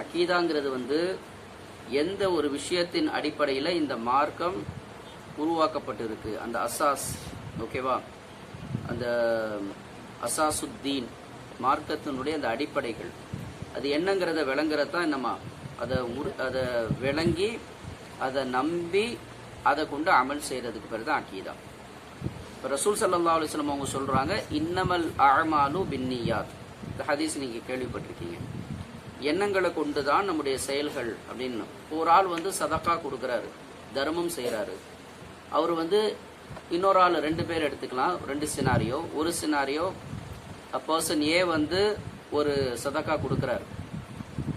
அக்கீதாங்கிறது வந்து எந்த ஒரு விஷயத்தின் அடிப்படையில் இந்த மார்க்கம் உருவாக்கப்பட்டிருக்கு. அந்த அசாஸ் ஓகேவா? அந்த அசாசுத்தீன் மார்க்கத்தினுடைய அந்த அடிப்படைகள். அது என்னங்கிறத விளங்குறது தான் என்னம்மா அதை முறு அதை விளங்கி அதை நம்பி அதை கொண்டு அமல் செய்கிறதுக்கு பேர் தான் அக்கீதா இப்போ ரசூல் சல்லா அலுவலம் அவங்க சொல்கிறாங்க இன்னமல் அழமாலு பின்னியாத். இந்த ஹதீஸ் நீங்கள் கேள்விப்பட்டிருக்கீங்க. எண்ணங்களை கொண்டு தான் நம்முடைய செயல்கள் அப்படின்னு. ஒரு ஆள் வந்து சதக்கா கொடுக்குறாரு தர்மம் செய்கிறாரு அவர் வந்து இன்னொரு ஆள் ரெண்டு பேர் எடுத்துக்கலாம். ரெண்டு சினாரியோ ஒரு சினாரியோ பர்சன் ஏ வந்து ஒரு சதக்கா கொடுக்குறாரு.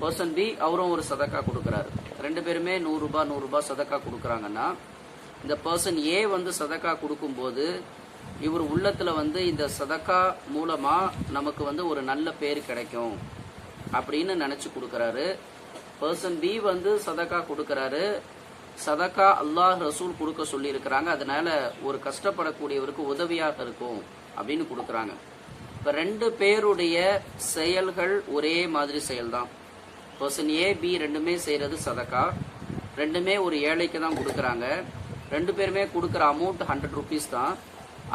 பர்சன் பி அவரும் ஒரு சதக்கா கொடுக்குறாரு. ரெண்டு பேருமே நூறுரூபா நூறுரூபா சதக்கா கொடுக்குறாங்கன்னா இந்த பர்சன் ஏ வந்து சதக்கா கொடுக்கும்போது இவர் உள்ளத்தில் வந்து இந்த சதக்கா மூலமாக நமக்கு வந்து ஒரு நல்ல பேர் கிடைக்கும். அப்படின்னு நினைச்சு கொடுக்கறாரு. பர்சன் பி வந்து சதக்கா கொடுக்கறாரு. சதக்கா அல்லாஹ் ரசூல் கொடுக்க சொல்லி இருக்கிறாங்க அதனால ஒரு கஷ்டப்படக்கூடியவருக்கு உதவியாக இருக்கும் அப்படின்னு கொடுக்கறாங்க. இப்ப ரெண்டு பேருடைய செயல்கள் ஒரே மாதிரி செயல்தான். பர்சன் ஏ பி ரெண்டுமே செய்யறது சதக்கா. ரெண்டுமே ஒரு ஏழைக்கு தான் கொடுக்கறாங்க. ரெண்டு பேருமே கொடுக்குற அமௌண்ட் ஹண்ட்ரட் ருபீஸ் தான்.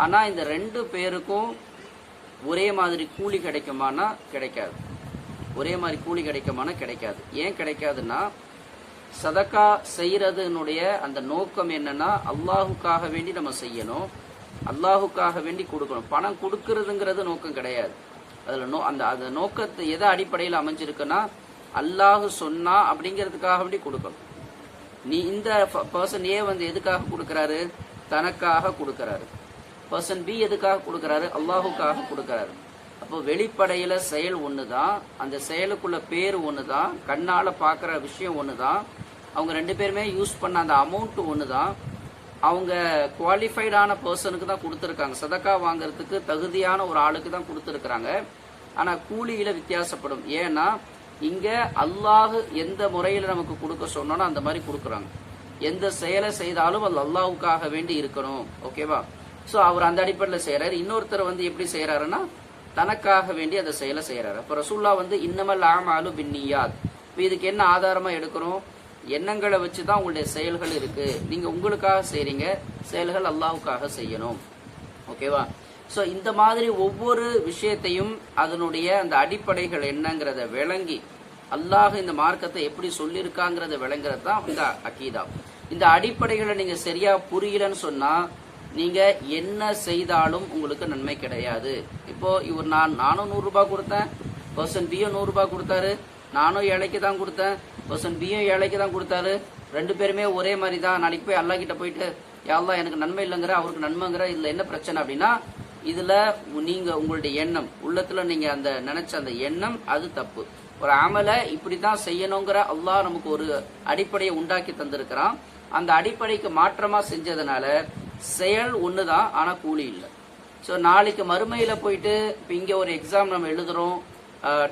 ஆனா இந்த ரெண்டு பேருக்கும் ஒரே மாதிரி கூலி கிடைக்குமானா கிடைக்காது. ஒரே மாதிரி கூலி கிடைக்குமானா கிடைக்காது. ஏன் கிடைக்காதுன்னா சதக்கா செய்யறதுனுடைய அந்த நோக்கம் என்னன்னா அல்லாஹுக்காக வேண்டி நம்ம செய்யணும். அல்லாஹுக்காக வேண்டி கொடுக்கணும். பணம் கொடுக்கறதுங்கிறது நோக்கம் கிடையாது. அதுல நோ அந்த அந்த நோக்கத்தை எதை அடிப்படையில் அமைஞ்சிருக்குன்னா அல்லாஹு சொன்னா அப்படிங்கிறதுக்காக வேண்டி கொடுக்கணும். நீ இந்த பர்சன் ஏ வந்து எதுக்காக கொடுக்கறாரு? தனக்காக கொடுக்கறாரு. பர்சன் பி எதுக்காக கொடுக்கறாரு? அல்லாஹுக்காக கொடுக்கறாரு. அப்போ வெளிப்படையில செயல் ஒண்ணுதான் அந்த செயலுக்குள்ள பேர் ஒண்ணுதான் கண்ணால பாக்குற விஷயம் ஒண்ணுதான் அவங்க ரெண்டு பேருமே யூஸ் பண்ண அந்த அமௌண்ட் ஒண்ணுதான். அவங்க குவாலிஃபைடான பர்சனுக்கு தான் கொடுத்துருக்காங்க. சதக்கா வாங்குறதுக்கு தகுதியான ஒரு ஆளுக்கு தான் கொடுத்துருக்காங்க ஆனா கூலியில வித்தியாசப்படும். ஏன்னா இங்க அல்லாஹ் எந்த முறையில நமக்கு கொடுக்க சொன்னோன்னா அந்த மாதிரி கொடுக்குறாங்க. எந்த செயலை செய்தாலும் அது அல்லாவுக்காக வேண்டி இருக்கணும். ஓகேவா சோ அவர் அந்த அடிப்படையில் செய்யறாரு இன்னொருத்தர் வந்து எப்படி செய்யறாருன்னா தனக்காக வேண்டி அந்த செயலை செய்கிறார் அப்போ ரசூல்லா வந்து இன்னமல் ஆமாலு பின்னியாத். இப்போ இதுக்கு என்ன ஆதாரமாக எடுக்கிறோம்? எண்ணங்களை வச்சு தான் உங்களுடைய செயல்கள் இருக்கு. நீங்க உங்களுக்காக செய்றீங்க. செயல்கள் அல்லாவுக்காக செய்யணும். ஓகேவா? ஸோ இந்த மாதிரி ஒவ்வொரு விஷயத்தையும் அதனுடைய அந்த அடிப்படைகள் என்னங்கிறத விளங்கி அல்லாஹ் இந்த மார்க்கத்தை எப்படி சொல்லியிருக்காங்கிறத விளங்குறது தான் இந்த அக்கீதா இந்த அடிப்படைகளை நீங்க சரியா புரியலன்னு சொன்னா நீங்கள் என்ன செய்தாலும் உங்களுக்கு நன்மை கிடையாது. இப்போ இவர் நான் நானும் நூறுரூபா கொடுத்தேன் பர்சன் பியும் நூறுரூபா கொடுத்தாரு நானும் ஏழைக்கு தான் கொடுத்தேன் பர்சன் பியும் ஏழைக்கு தான் கொடுத்தாரு ரெண்டு பேருமே ஒரே மாதிரி தான் நாளைக்கு போய் அல்லா கிட்ட போயிட்டு யாழ்லா எனக்கு நன்மை இல்லைங்கிற அவருக்கு நன்மைங்கிற இதில் என்ன பிரச்சனை? அப்படின்னா இதில் நீங்கள் உங்களுடைய எண்ணம் உள்ளத்தில் நீங்கள் அந்த நினைச்ச அந்த எண்ணம் அது தப்பு. ஒரு அமலை இப்படித்தான் செய்யணுங்கிற அல்லாஹ் நமக்கு ஒரு அடிப்படையை உண்டாக்கி தந்திருக்கிறான். அந்த அடிப்படைக்கு மாற்றமாக செஞ்சதுனால செயல் ஒன்று தான் ஆனால் கூலி இல்லை. ஸோ நாளைக்கு மறுமையில் போயிட்டு இப்போ இங்கே ஒரு எக்ஸாம் நம்ம எழுதுகிறோம்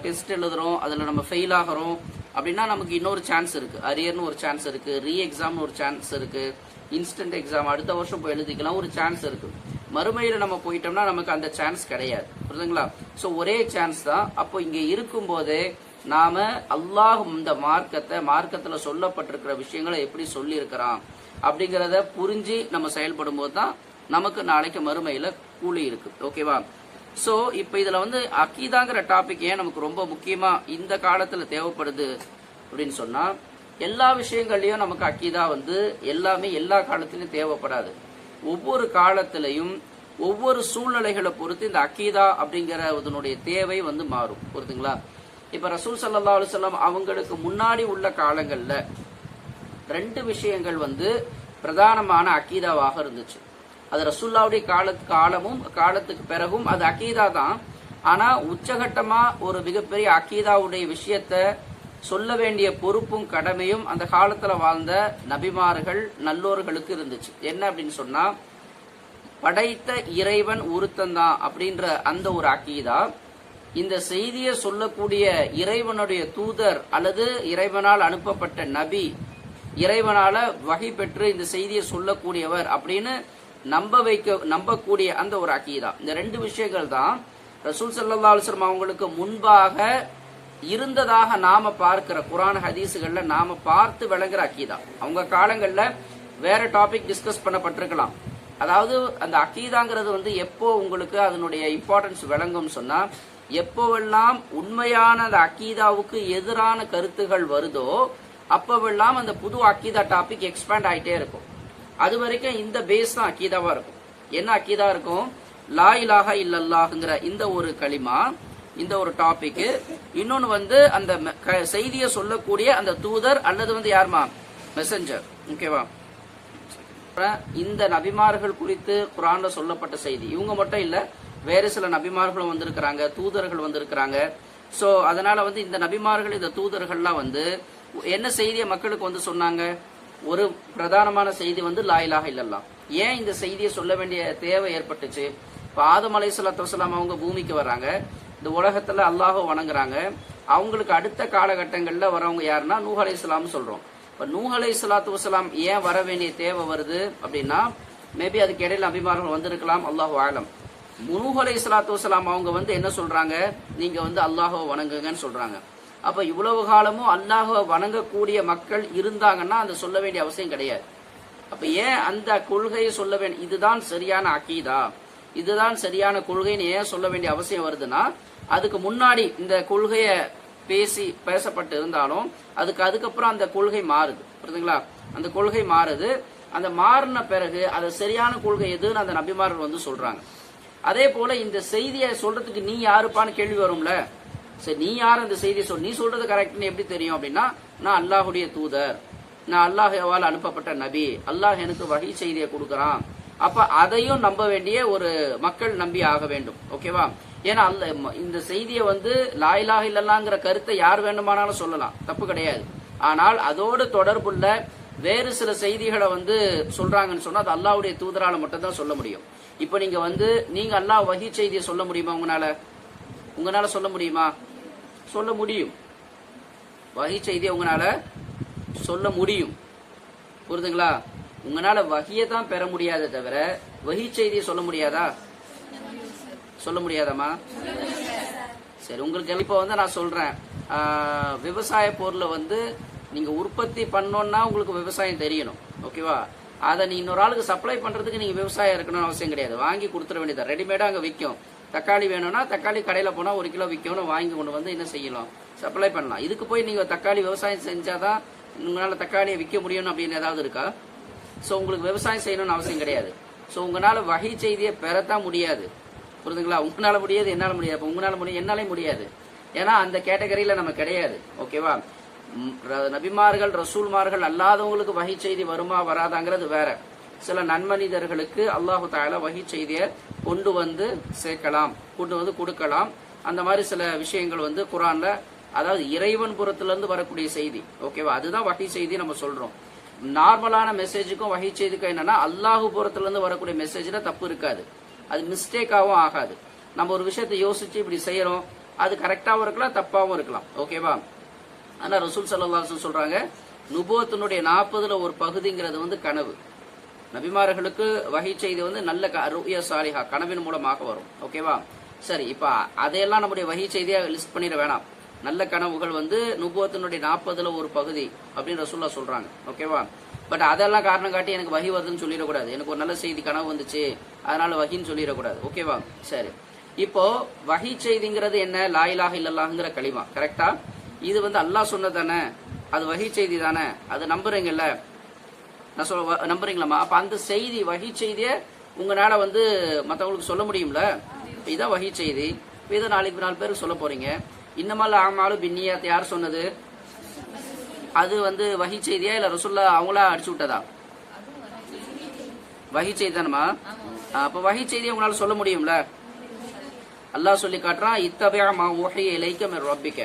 டெஸ்ட் எழுதுகிறோம் அதில் நம்ம ஃபெயில் ஆகிறோம் அப்படின்னா நமக்கு இன்னொரு சான்ஸ் இருக்குது அரியர்னு ஒரு சான்ஸ் இருக்குது ரீ எக்ஸாம்னு ஒரு சான்ஸ் இருக்குது இன்ஸ்டன்ட் எக்ஸாம் அடுத்த வருஷம் போய் எழுதிக்கலாம் ஒரு சான்ஸ் இருக்குது மறுமையில் நம்ம போயிட்டோம்னா நமக்கு அந்த சான்ஸ் கிடையாது. புரியுதுங்களா ஸோ ஒரே சான்ஸ் தான். அப்போ இங்கே இருக்கும் போதே நாம அல்லாஹ் இந்த மார்க்கத்தை மார்க்கத்தில் சொல்லப்பட்டிருக்கிற விஷயங்களை எப்படி சொல்லியிருக்கிறான்? அப்படிங்கிறத புரிஞ்சு நம்ம செயல்படும் போது தான் நமக்கு நாளைக்கு மறுமையில கூலி இருக்கு. ஓகேவா? ஸோ இப்போ இதில் வந்து அக்கீதாங்கிற டாபிக் ஏன் நமக்கு ரொம்ப முக்கியமாக இந்த காலத்தில் தேவைப்படுது அப்படின்னு சொன்னால் எல்லா விஷயங்கள்லையும் நமக்கு அக்கீதா வந்து எல்லாமே எல்லா காலத்திலயும் தேவைப்படாது. ஒவ்வொரு காலத்திலையும் ஒவ்வொரு சூழ்நிலைகளை பொறுத்து இந்த அக்கீதா அப்படிங்கிற அதனுடைய தேவை வந்து மாறும். புரியுதுங்களா? இப்போ ரசூல் சல்லா அலுவலம் அவங்களுக்கு முன்னாடி உள்ள காலங்களில் ரெண்டு விஷயங்கள் வந்து பிரதானமான அக்கீதாவாக இருந்துச்சு. அது ரசுல்லாவுடைய காலத்து காலமும் காலத்துக்கு பிறகும் அது அக்கீதா தான். ஆனா உச்சகட்டமா ஒரு மிகப்பெரிய அக்கீதாவுடைய விஷயத்த சொல்ல வேண்டிய பொறுப்பும் கடமையும் அந்த காலத்துல வாழ்ந்த நபிமார்கள் நல்லோர்களுக்கு இருந்துச்சு. என்ன அப்படின்னு சொன்னா படைத்த இறைவன் ஒருத்தந்தான் அப்படின்ற அந்த ஒரு அக்கீதா இந்த செய்தியை சொல்லக்கூடிய இறைவனுடைய தூதர் அல்லது இறைவனால் அனுப்பப்பட்ட நபி இறைவனால வகை பெற்று இந்த செய்தியை சொல்லக்கூடியவர் அப்படின்னு நம்ப வைக்க நம்பக்கூடிய அந்த ஒரு அக்கீதா இந்த ரெண்டு விஷயங்கள் தான் ரசூல் சல்லா அலுவலம் அவங்களுக்கு முன்பாக இருந்ததாக நாம பார்க்கிற குரான் ஹதீஸுகள்ல நாம பார்த்து விளங்குற அக்கீதா அவங்க காலங்கள்ல வேற டாபிக் டிஸ்கஸ் பண்ணப்பட்டிருக்கலாம். அதாவது அந்த அக்கீதாங்கிறது வந்து எப்போ உங்களுக்கு அதனுடைய இம்பார்ட்டன்ஸ் விளங்கும்னு சொன்னா எப்போவெல்லாம் உண்மையான அந்த அக்கீதாவுக்கு எதிரான கருத்துகள் வருதோ அப்பவெல்லாம் அந்த புது அக்கீதா டாபிக் எக்ஸ்பேண்ட் ஆகிட்டே இருக்கும். அது வரைக்கும் இந்த பேஸ் தான் அக்கீதாவா இருக்கும். என்ன அக்கீதா இருக்கும்? லா இலாக இல்லல்லாஹுங்கிற இந்த ஒரு களிமா இந்த ஒரு டாபிக் இன்னொன்னு வந்து அந்த க- செய்தியை சொல்லக்கூடிய அந்த தூதர் அல்லது வந்து யாருமா மெசஞ்சர் ஓகேவா இந்த நபிமார்கள் குறித்து குரான்ல சொல்லப்பட்ட செய்தி. இவங்க மட்டும் இல்ல வேறு சில நபிமார்களும் வந்திருக்கிறாங்க தூதர்கள் வந்திருக்கிறாங்க. சோ அதனால வந்து இந்த நபிமார்கள் இந்த தூதர்கள்லாம் வந்து என்ன செய்தியை மக்களுக்கு வந்து சொன்னாங்க? ஒரு பிரதானமான செய்தி வந்து லாயிலாக இல்லல்லாம் ஏன் இந்த செய்தியை சொல்ல வேண்டிய தேவை ஏற்பட்டுச்சு? இப்போ ஆதம் அலை வசலாம் அவங்க பூமிக்கு வராங்க இந்த உலகத்தில் அல்லாஹ் வணங்குறாங்க. அவங்களுக்கு அடுத்த காலகட்டங்களில் வரவங்க யாருன்னா நூஹ் அலை சொல்கிறோம் இப்போ நூஹ் அலை சலாத்து வசலாம் ஏன் வர வேண்டிய தேவை வருது அப்படின்னா மேபி அதுக்கு இடையில அபிமானங்கள் வந்திருக்கலாம் அல்லாஹ் ஆலம் முனூஹ் அலை சலாத்து வசலாம் அவங்க வந்து என்ன சொல்கிறாங்க நீங்கள் வந்து அல்லாஹோ வணங்குங்கன்னு சொல்கிறாங்க அப்போ இவ்வளவு காலமும் அல்லாஹுவை வணங்கக்கூடிய மக்கள் இருந்தாங்கன்னா அந்த சொல்ல வேண்டிய அவசியம் கிடையாது. அப்போ ஏன் அந்த கொள்கையை சொல்ல வேண்டிய இதுதான் சரியான அக்கீதா இதுதான் சரியான கொள்கைன்னு ஏன் சொல்ல வேண்டிய அவசியம் வருதுன்னா அதுக்கு முன்னாடி இந்த கொள்கையை பேசி பேசப்பட்டு இருந்தாலும் அதுக்கு அதுக்கப்புறம் அந்த கொள்கை மாறுது. புரியுதுங்களா? அந்த கொள்கை மாறுது. அந்த மாறின பிறகு அது சரியான கொள்கை எதுன்னு அந்த நபிமார்கள் வந்து சொல்றாங்க. அதே போல இந்த செய்தியை சொல்றதுக்கு நீ யாருப்பான்னு கேள்வி வரும்ல? சரி நீ யார் அந்த செய்தியை சொல் நீ சொல்றது கரெக்ட்னு எப்படி தெரியும் அப்படின்னா நான் அல்லாஹுடைய தூதர். நான் அல்லாஹ்வால் அனுப்பப்பட்ட நபி. அல்லாஹ் எனக்கு வகை செய்தியை கொடுக்குறான். அப்ப அதையும் நம்ப வேண்டிய ஒரு மக்கள் நம்பி ஆக வேண்டும். ஓகேவா ஏன்னா அல்ல இந்த செய்தியை வந்து லாயிலாக இல்லலாங்கிற கருத்தை யார் வேண்டுமானாலும் சொல்லலாம். தப்பு கிடையாது. ஆனால் அதோடு தொடர்புள்ள வேறு சில செய்திகளை வந்து சொல்றாங்கன்னு சொன்னா அது அல்லாவுடைய தூதரால மட்டும்தான் சொல்ல முடியும். இப்போ நீங்க வந்து நீங்க அல்லாஹ் வகி செய்தியை சொல்ல முடியுமா உங்களால? உங்களால சொல்ல முடியுமா? சொல்ல முடியும். வகை செய்தியை உங்களால சொல்ல முடியும். புரிதுங்களா? உங்களால வகையை தான் பெற முடியாதே தவிர வகை செய்தியை சொல்ல முடியாதா? சொல்ல முடியாதாம்மா? சரி உங்களுக்கு இப்போ வந்து நான் சொல்றேன். விவசாய பொருளை வந்து நீங்க உற்பத்தி பண்ணோம்னா உங்களுக்கு விவசாயம் தெரியணும். ஓகேவா? அதை நீ இன்னொரு ஆளுக்கு சப்ளை பண்றதுக்கு நீங்க விவசாயம் இருக்கணும்னு அவசியம் கிடையாது. வாங்கி கொடுத்துட வேண்டியது ரெடிமேடா அங்க விற்கும் தக்காளி வேணும்னா தக்காளி கடையில் போனால் ஒரு கிலோ விற்கணும் வாங்கி கொண்டு வந்து என்ன செய்யலாம்? சப்ளை பண்ணலாம். இதுக்கு போய் நீங்கள் தக்காளி விவசாயம் செஞ்சால் தான் உங்களால் தக்காளியை விற்க முடியும் அப்படின்னு ஏதாவது இருக்கா? ஸோ உங்களுக்கு விவசாயம் செய்யணும்னு அவசியம் கிடையாது. ஸோ உங்களால் வகை செய்தியை பெறத்தான் முடியாது. புரிதுங்களா உங்களால முடியாது என்னால் முடியாது. அப்போ உங்களால் முடியும் என்னாலே முடியாது. ஏன்னா அந்த கேட்டகரியில் நம்ம கிடையாது. ஓகேவா ர- நபிமார்கள் ரசூல்மார்கள் அல்லாதவங்களுக்கு வகை செய்தி வருமா வராதாங்கிறது வேற. சில நன்மனிதர்களுக்கு அல்லாஹு தாலா வகை செய்தியை கொண்டு வந்து சேர்க்கலாம் கொண்டு வந்து கொடுக்கலாம். அந்த மாதிரி சில விஷயங்கள் வந்து குரான்ல அதாவது இறைவன் புறத்திலிருந்து வரக்கூடிய செய்தி ஓகேவா அதுதான் வகை செய்தி நம்ம சொல்றோம். நார்மலான மெசேஜுக்கும் வகை செய்திக்கும் என்னன்னா அல்லாஹு புறத்திலிருந்து வரக்கூடிய மெசேஜில் தப்பு இருக்காது. அது மிஸ்டேக்காகவும் ஆகாது. நம்ம ஒரு விஷயத்த யோசிச்சு இப்படி செய்யறோம் அது கரெக்டாகவும் இருக்கலாம் தப்பாகவும் இருக்கலாம் ஓகேவா ஆனால் ரசூல் சல்லல்லாஹு சொல்றாங்க நுபுவத்தினுடைய நாற்பதுல ஒரு பகுதிங்கிறது வந்து கனவு. நபிமார்களுக்கு வகை செய்தி வந்து நல்ல க- ருயா சாலிஹா கனவின் மூலமாக வரும். ஓகேவா சரி இப்போ அதையெல்லாம் நம்முடைய வகை செய்தியாக லிஸ்ட் பண்ணிட வேணாம். நல்ல கனவுகள் வந்து நுபுவத்தினுடைய நாற்பதுல ஒரு பகுதி அப்படின்னு ரசூல்லா சொல்றாங்க. ஓகேவா பட் அதெல்லாம் காரணம் காட்டி எனக்கு வகி வருதுன்னு சொல்லிடக்கூடாது. எனக்கு ஒரு நல்ல செய்தி கனவு வந்துச்சு. அதனால வகின்னு சொல்லிடக்கூடாது. ஓகேவா சரி. இப்போ வகை செய்திங்கிறது என்ன? லாயிலாக இல்லல்லாங்கிற களிமா. கரெக்டா இது வந்து அல்லாஹ் சொன்னதானே அது வகை செய்தி தானே. அது நம்புறீங்கல்ல? நான் சொல்ல நம்புறீங்களாம்மா? அப்ப அந்த செய்தி வகை செய்தியை உங்களால வந்து மத்தவங்களுக்கு சொல்ல முடியும்ல? இப்ப இதான் வகை செய்தி இதை நாளைக்கு நாலு பேருக்கு சொல்ல போறீங்க. இன்னமால ஆமாலும் பின்னியாத் யார் சொன்னது? அது வந்து வகை செய்தியா இல்ல ரசுல்லா அவங்களா அடிச்சு விட்டதா? வகை செய்தி தானம்மா அப்ப வகை செய்தியை உங்களால சொல்ல முடியும்ல? அல்லாஹ் சொல்லி காட்டுறான் இத்தபியா மா ஊஹிய இலைக்க மின் ரப்பிக்க.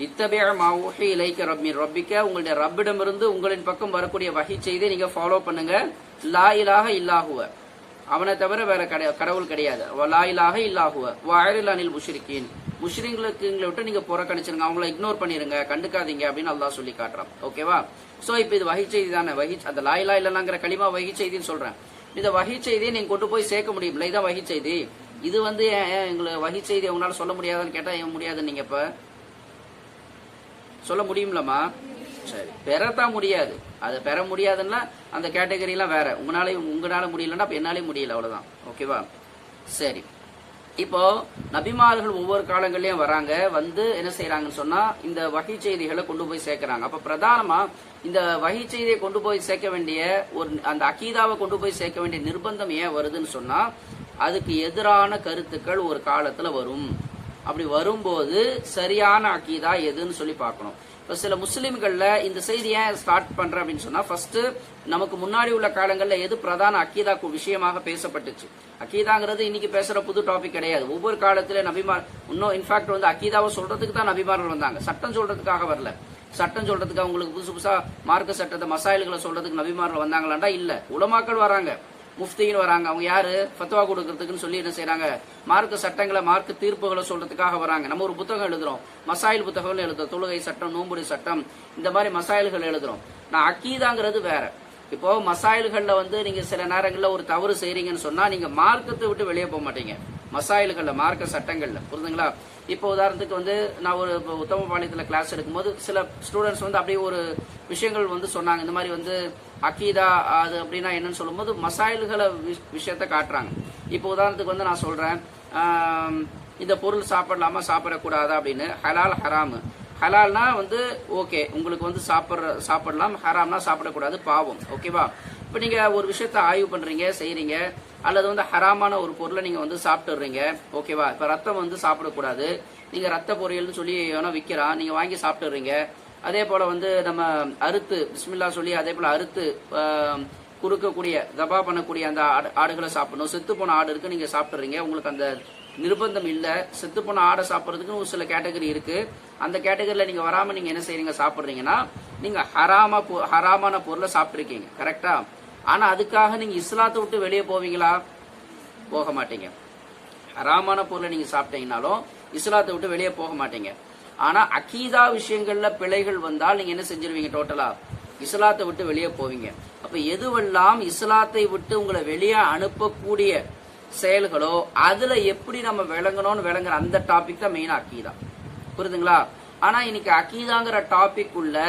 இத்தபே மா இலைக்க ரப்பின் ரப்பிக்க. உங்களுடைய ரப்பிடமிருந்து உங்களின் பக்கம் வரக்கூடிய வகை செய்தி நீங்க ஃபாலோ பண்ணுங்க. லா இலாக இல்லாஹுவ அவனை தவிர வேற கிடை- கடவுள் கிடையாது. லா இலாக இல்லாஹுவ வாயிரில் அனில் முஷ்ரிக்கீன் முஷ்ரிங்களுக்கு விட்டு நீங்க புறக்கணிச்சிருங்க. அவங்கள இக்னோர் பண்ணிருங்க. கண்டுக்காதீங்க அப்படின்னு அல்லாஹ் சொல்லி காட்டுறான். ஓகேவா சோ இப்போ இது வகை செய்தி தானே? வகி அந்த லா இலா இல்லைங்கிற களிமா வகை செய்தின்னு சொல்றேன். இந்த வகை செய்தியை நீங்க கொண்டு போய் சேர்க்க முடியும்ல இதான் வகை செய்தி. இது வந்து ஏன் எங்களை வகை செய்தி அவங்களால சொல்ல முடியாதுன்னு கேட்டா ஏன் முடியாதுன்னு நீங்க இப்ப சொல்ல முடியும்லம்மா? சரி. பெறத்தான் முடியாது. அதை பெற முடியாதுன்னா அந்த கேட்டகரிலாம் வேற. உங்களால உங்களால முடியலன்னா அப்ப என்னாலே முடியல அவ்வளோதான் ஓகேவா சரி. இப்போ நபிமார்கள் ஒவ்வொரு காலங்கள்லயும் வராங்க. வந்து என்ன செய்யறாங்கன்னு சொன்னா இந்த வகை செய்திகளை கொண்டு போய் சேர்க்கிறாங்க. அப்ப பிரதானமா இந்த வகை செய்தியை கொண்டு போய் சேர்க்க வேண்டிய ஒரு அந்த அகீதாவை கொண்டு போய் சேர்க்க வேண்டிய நிர்பந்தம் ஏன் வருதுன்னு சொன்னா அதுக்கு எதிரான கருத்துக்கள் ஒரு காலத்துல வரும். அப்படி வரும்போது சரியான அக்கீதா எதுன்னு சொல்லி பார்க்கணும். இப்போ சில முஸ்லீம்களில் இந்த செய்தி ஏன் ஸ்டார்ட் பண்ணுற அப்படின்னு சொன்னால் ஃபஸ்ட்டு நமக்கு முன்னாடி உள்ள காலங்களில் எது பிரதான அக்கீதா விஷயமாக பேசப்பட்டுச்சு? அக்கீதாங்கிறது இன்னைக்கு பேசுகிற புது டாபிக் கிடையாது. ஒவ்வொரு காலத்திலே நபிமார் இன்னும் இன்ஃபேக்ட் வந்து அக்கீதாவை சொல்கிறதுக்கு தான் நபிமார்கள் வந்தாங்க. சட்டம் சொல்கிறதுக்காக வரல. சட்டம் சொல்றதுக்கு அவங்களுக்கு புதுசு புதுசா மார்க்க சட்டத்தை மசாயல்களை சொல்றதுக்கு நபிமார்கள் வந்தாங்களாண்டா? இல்ல. உலமாக்கள் வராங்க. முஃப்தின்னு வராங்க. அவங்க யாரு? ஃபத்வா கொடுக்கறதுக்குன்னு சொல்லி என்ன செய்யறாங்க மார்க்க சட்டங்களை மார்க்க தீர்ப்புகளை சொல்றதுக்காக வராங்க. நம்ம ஒரு புத்தகம் எழுதுறோம். மசாயில் புத்தகங்கள் எழுதுறோம். தொழுகை சட்டம் நோம்புடி சட்டம் இந்த மாதிரி மசாயில்கள் எழுதுறோம். நான் அக்கீதாங்கிறது வேற. இப்போ மசாயில்களில் வந்து நீங்க சில நேரங்களில் ஒரு தவறு செய்றீங்கன்னு சொன்னா நீங்க மார்க்கத்தை விட்டு வெளியே போக மாட்டீங்க. மசாயில்களில் மார்க்க சட்டங்களில். புரிதுங்களா இப்போ உதாரணத்துக்கு வந்து நான் ஒரு இப்போ உத்தம பாளையத்தில் கிளாஸ் எடுக்கும்போது சில ஸ்டூடெண்ட்ஸ் வந்து அப்படியே ஒரு விஷயங்கள் வந்து சொன்னாங்க. இந்த மாதிரி வந்து அக்கீதா அது அப்படின்னா என்னன்னு சொல்லும்போது மசாயில்களை விஷயத்த காட்டுறாங்க. இப்போ உதாரணத்துக்கு வந்து நான் சொல்றேன் இந்த பொருள் சாப்பிடலாமா சாப்பிடக்கூடாதா அப்படின்னு. ஹலால் ஹராமு. ஹலால்னா வந்து ஓகே உங்களுக்கு வந்து சாப்பிட்ற சாப்பிடலாம் ஹராம்னா சாப்பிடக்கூடாது பாவம் ஓகேவா? இப்போ நீங்க ஒரு விஷயத்த ஆய்வு பண்றீங்க செய்கிறீங்க அல்லது வந்து ஹராமான ஒரு பொருளை நீங்க வந்து சாப்பிட்டுறீங்க ஓகேவா? இப்போ ரத்தம் வந்து சாப்பிடக்கூடாது. நீங்க ரத்த பொரியல்னு சொல்லி வேணா விற்கிறான் நீங்க வாங்கி சாப்பிட்டுறீங்க அதே போல வந்து நம்ம அறுத்து பிஸ்மில்லா சொல்லி அதே போல அறுத்து குறுக்கக்கூடிய தபா பண்ணக்கூடிய அந்த ஆடு- ஆடுகளை சாப்பிடணும். செத்து போன ஆடு இருக்கு நீங்க சாப்பிடுறீங்க உங்களுக்கு அந்த நிர்பந்தம் இல்ல. செத்து போன ஆடை சாப்பிட்றதுக்குன்னு ஒரு சில கேட்டகரி இருக்கு. அந்த கேட்டகரியில நீங்க வராம நீங்க என்ன செய்கிறீங்க சாப்பிடுறீங்கன்னா நீங்க ஹராமா பொ- ஹராமான பொருளை சாப்பிட்டுருக்கீங்க. கரெக்டா ஆனா அதுக்காக நீங்க இஸ்லாத்தை விட்டு வெளியே போவீங்களா? போக மாட்டீங்க. ஹராமான பொருளை நீங்க சாப்பிட்டீங்கனாலும் இஸ்லாத்தை விட்டு வெளியே போக மாட்டீங்க. ஆனா அகீதா விஷயங்கள்ல பிழைகள் வந்தால் நீங்க என்ன செஞ்சிருவீங்க டோட்டலா இஸ்லாத்தை விட்டு வெளியே போவீங்க. அப்ப எதுவெல்லாம் இஸ்லாத்தை விட்டு உங்களை வெளியே அனுப்பக்கூடிய செயல்களோ அதுல எப்படி நம்ம விளங்கணும்னு விளங்குற அந்த டாபிக் தான் மெயினா அக்கீதா புரியுதுங்களா? ஆனா இன்னைக்கு அக்கீதாங்கிற டாபிக் உள்ள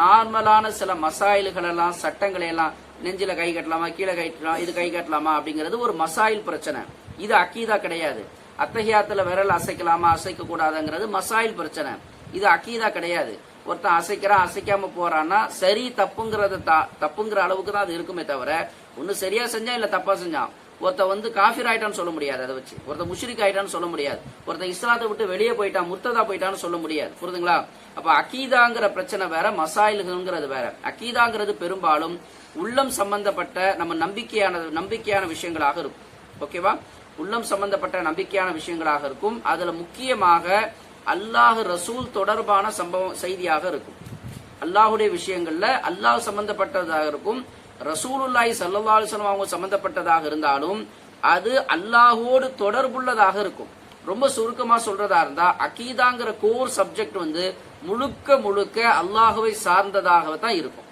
நார்மலான சில மசாயில்கள் எல்லாம் சட்டங்களை எல்லாம் நெஞ்சில கை கட்டலாமா கீழே கை இது கை கட்டலாமா அப்படிங்கிறது ஒரு மசாயில் பிரச்சனை. இது அக்கீதா கிடையாது. அத்தகையாத்துல விரல் அசைக்கலாமா? அசைக்க கூடாதுங்கிறது மசாயில் பிரச்சனை. இது அக்கீதா கிடையாது. ஒருத்தன் அசைக்கிறான் அசைக்காம போறான்னா சரி தப்புங்கிறத தா- தப்புங்கிற அளவுக்கு தான் அது இருக்குமே தவிர ஒன்னு சரியா செஞ்சா இல்ல தப்பா செஞ்சான் ஒருத்தன் வந்து காஃபிர் ஆயிட்டான்னு சொல்ல முடியாது அதை வச்சு. ஒருத்தன் முஷ்ரிக் ஆயிட்டான்னு சொல்ல முடியாது. ஒருத்தன் இஸ்லாத்தை விட்டு வெளியே போயிட்டான் முர்த்ததா போயிட்டான்னு சொல்ல முடியாது. புரியுதுங்களா? அப்ப அக்கீதாங்கிற பிரச்சனை வேற மசாயில்ங்கிறது வேற. அக்கீதாங்கிறது பெரும்பாலும் உள்ளம் சம்பந்தப்பட்ட நம்ம நம்பிக்கையான நம்பிக்கையான விஷயங்களாக இருக்கும். ஓகேவா? உள்ளம் சம்பந்தப்பட்ட நம்பிக்கையான விஷயங்களாக இருக்கும். அதுல முக்கியமாக அல்லாஹ் ரசூல் தொடர்பான சம்பவம் செய்தியாக இருக்கும். அல்லாஹுடைய விஷயங்கள்ல அல்லாஹ் சம்பந்தப்பட்டதாக இருக்கும். ரசூலுல்லாஹி ஸல்லல்லாஹு அலைஹி அவங்க சம்பந்தப்பட்டதாக இருந்தாலும் அது அல்லாஹோடு தொடர்புள்ளதாக இருக்கும். ரொம்ப சுருக்கமா சொல்றதா இருந்தா அகீதாங்கிற கோர் சப்ஜெக்ட் வந்து முழுக்க முழுக்க அல்லாஹுவை சார்ந்ததாக தான் இருக்கும்.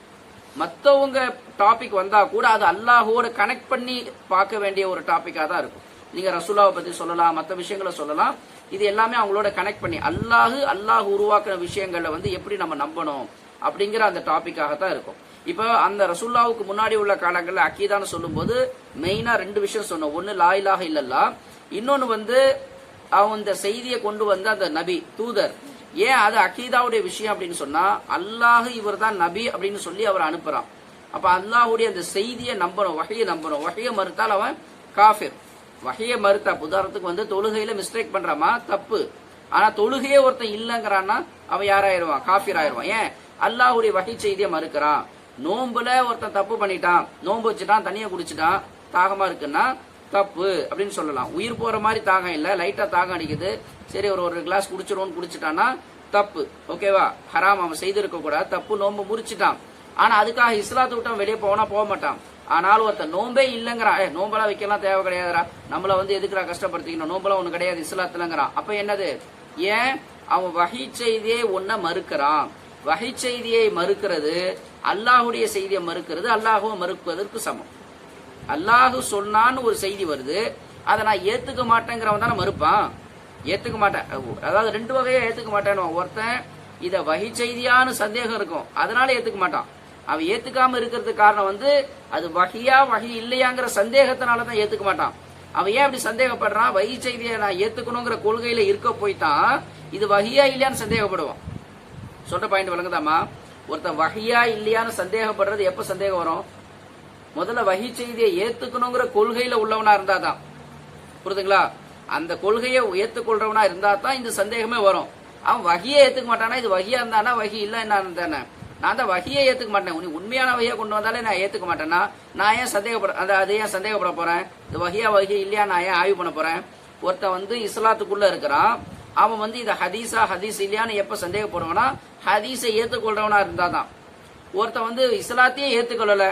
மற்றவங்க டாபிக் வந்தா கூட அது அல்லாஹோட கனெக்ட் பண்ணி பார்க்க வேண்டிய ஒரு டாபிக்கா தான் இருக்கும். நீங்க ரசூலாவை பத்தி சொல்லலாம் மற்ற விஷயங்களை சொல்லலாம். இது எல்லாமே அவங்களோட கனெக்ட் பண்ணி அல்லாஹு அல்லாஹ் உருவாக்குற விஷயங்கள்ல வந்து எப்படி நம்ம நம்பணும் அப்படிங்கிற அந்த டாபிக்காக தான் இருக்கும். இப்போ அந்த ரசூல்லாவுக்கு முன்னாடி உள்ள காலங்களில் அக்கீதான்னு சொல்லும்போது மெயினாக ரெண்டு விஷயம் சொன்னோம். ஒன்று லாயிலாக இல்லல்லா இன்னொன்று வந்து அவன் இந்த செய்தியை கொண்டு வந்த அந்த நபி தூதர். ஏன் அது அக்கீதாவுடைய விஷயம் அப்படின்னு சொன்னா அல்லாஹ் இவர் தான் நபி அப்படின்னு சொல்லி அவர் அனுப்புறான். அப்ப அல்லாஹுடைய அந்த செய்தியை நம்பணும் வகையை நம்பணும். வகையை மறுத்தால் அவன் காஃபிர். வகையை மறுத்தா. உதாரணத்துக்கு வந்து தொழுகையில மிஸ்டேக் பண்றாமா? தப்பு. ஆனா தொழுகையே ஒருத்தன் இல்லைங்கிறான்னா அவன் யாராயிருவான்? காஃபியர் ஆயிருவான் ஏன்? அல்லாஹுடைய வகை செய்தியை மறுக்கிறான். நோம்புல ஒருத்தன் தப்பு பண்ணிட்டான். நோன்பு வச்சுட்டான் தண்ணியை குடிச்சிட்டான் தாகமா இருக்குன்னா தப்பு அப்படின்னு சொல்லலாம். உயிர் போற மாதிரி தாகம் இல்ல லைட்டா தாகம் அடிக்குது. சரி ஒரு ஒரு கிளாஸ் குடிச்சிருவோம்னு குடிச்சிட்டான்னா தப்பு. ஓகேவா ஹராம் அவன் செய்திருக்க கூடாது தப்பு நோம்பு முறிச்சிட்டான். ஆனா அதுக்காக இஸ்லாத்து விட்டு வெளியே போனா போக மாட்டான் ஆனாலும் ஒருத்தன் நோம்பே இல்லைங்கிறான் ஏ நோம்பெல்லாம் வைக்கலாம் தேவை கிடையாதுடா. நம்மளை வந்து எதுக்குடா கஷ்டப்படுத்திக்கணும்? நோம்பெல்லாம் ஒன்று கிடையாது இஸ்லாத்துலங்கிறான் அப்போ என்னது? ஏன்? அவன் வகை செய்தியை ஒன்ன மறுக்கிறான். வகை செய்தியை மறுக்கிறது அல்லாஹுடைய செய்தியை மறுக்கிறது அல்லாஹுவை மறுப்பதற்கு சமம். அல்லாஹு சொன்னான்னு ஒரு செய்தி வருது அதை நான் ஏத்துக்க மாட்டேங்கிறவன் தானே மறுப்பான். ஏத்துக்க மாட்டேன். அதாவது ரெண்டு வகையா ஏத்துக்க மாட்டேன்னு ஒருத்தன் இத வகை செய்தியான்னு சந்தேகம் இருக்கும். அதனால ஏத்துக்க மாட்டான். அவன் ஏத்துக்காம இருக்கிறதுக்கு காரணம் வந்து அது வகையா வகை இல்லையாங்கிற சந்தேகத்தினால தான் ஏத்துக்க மாட்டான். அவன் ஏன் அப்படி சந்தேகப்படுறான்? வகை செய்தியை நான் ஏத்துக்கணுங்கிற கொள்கையில இருக்க போய்தான் இது வகையா இல்லையான்னு சந்தேகப்படுவான். சொல்ற பாயிண்ட் விளங்குதாமா ஒருத்தன் வகையா இல்லையான்னு சந்தேகப்படுறது எப்ப சந்தேகம் வரும்? முதல்ல வகை செய்தியை ஏத்துக்கணுங்கிற கொள்கையில உள்ளவனா இருந்தாதான். புரியுதுங்களா? அந்த கொள்கையை ஏத்துக்கொள்றவனா இருந்தா தான் இந்த சந்தேகமே வரும். அவன் வகியை ஏத்துக்க மாட்டானா? இது வகையா இருந்தானா? வகி இல்ல என்ன தானே. நான் தான் வகையை ஏற்றுக்க மாட்டேன். உனி உண்மையான வகையை கொண்டு வந்தாலே நான் ஏற்றுக்க மாட்டேன்னா நான் ஏன் சந்தேகப்பட அந்த அதை ஏன் சந்தேகப்பட போறேன்? இது வகையா வகையை இல்லையா? நான் ஏன் ஆய்வு பண்ண போறேன்? ஒருத்தன் வந்து இஸ்லாத்துக்குள்ள இருக்கிறான். அவன் வந்து இதை ஹதீஸா ஹதீஸ் இல்லையான்னு எப்ப சந்தேகப்படுவானா? ஹதீஸை இருந்தால் தான். ஒருத்தன் வந்து இஸ்லாத்தையே ஏற்றுக்கொள்ளலை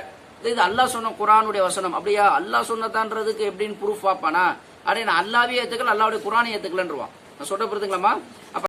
இது அல்லாஹ் சொன்ன குரானுடைய வசனம். அப்படியா? அல்லாஹ் சொன்னதான்றதுக்கு எப்படின்னு ப்ரூஃப் பார்ப்பானா? அடே நான் அல்லாவே ஏற்றுக்கல அல்லாவுடைய குரானை ஏத்துக்கலன்றுவான். நான் சொல்ல புரியுதுங்களாமா அப்ப